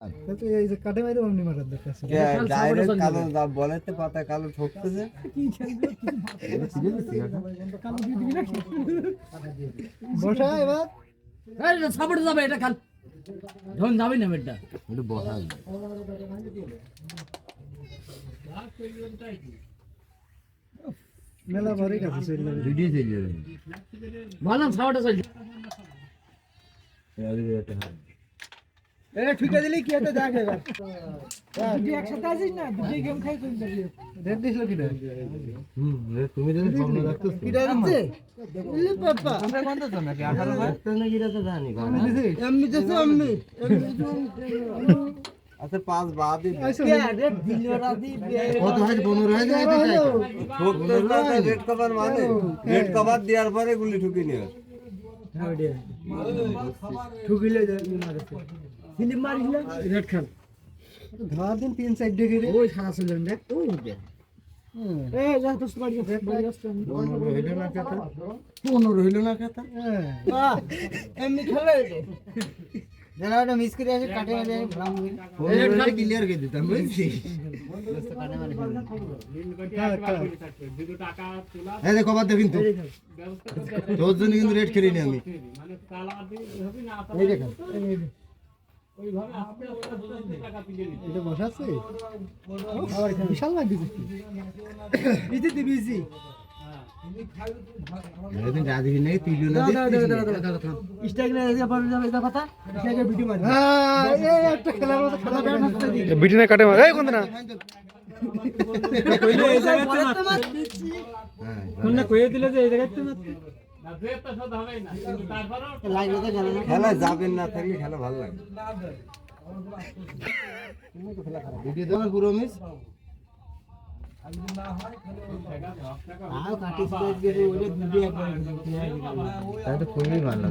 তো এই যে কাটে মাইরে অমনি মারার দরকার ডাইরেক্ট কালো দাম বলেতে পাতা কালো ঠকতেছে। বসা এবার। সাপোর্ট যাবে এটা খাল ধন যাবে না বেটা। একটু বসা। মেলা ভরে গেছে চলে যাবে। ভিডিও চলে যাবে বললাম সাপোর্টে চল এটা ঠিকা দিলে কি হতে দেখ এবার। দুটি একসাথে আছিস না? দুটি গেম খাই রেড দিছিল কিটা হুম তুমি যদি সামনে রাখতেছ? কিটা দিচ্ছে ইলে বাবা। আমরা কোনটা তো নাকি 18 বার তো নাকি এটা তো জানি আমি দিছি এমনি দিছে। এমনি আচ্ছা পাঁচ বাদ আইসো রেড দিল রাতি কত হয় 15 হয় যায় না রেড কভার মানে? রেড কভার দেওয়ার পরে গুলি ঠুকি নিয়ে ঠুকিলে মারে ফিল্ম মারিস না রেড খাল ধর দিন তিন সাইড দেখে রে। ওই সারা ছিল দেখ ও দে এ যা তো বাড়ি গেছে বাড়ি গেছে হইল না কথা 15 হইল না কথা বাহ এমনি খেলে যারা ওটা মিস করে আসে কাটে মারে ভ্রাম হয়ে। ক্লিয়ার করে দিতাম বুঝছি এই যে কভার দেখুন তো তোর জন্য কিন্তু রেড খেলিনি আমি। এটা বসা আছে? বিশাল বিজি দি বিজি। না হ্যাঁ কাটে মারে কোন না? কইলে এই জায়গাতে মার কোন না কইয়ে দিলে যে এই জায়গাতে খেলা যাবেন না থাকলে খেলা ভালো লাগে। ভিডিও দেওয়ার পুরো মিস। খুবই ভালো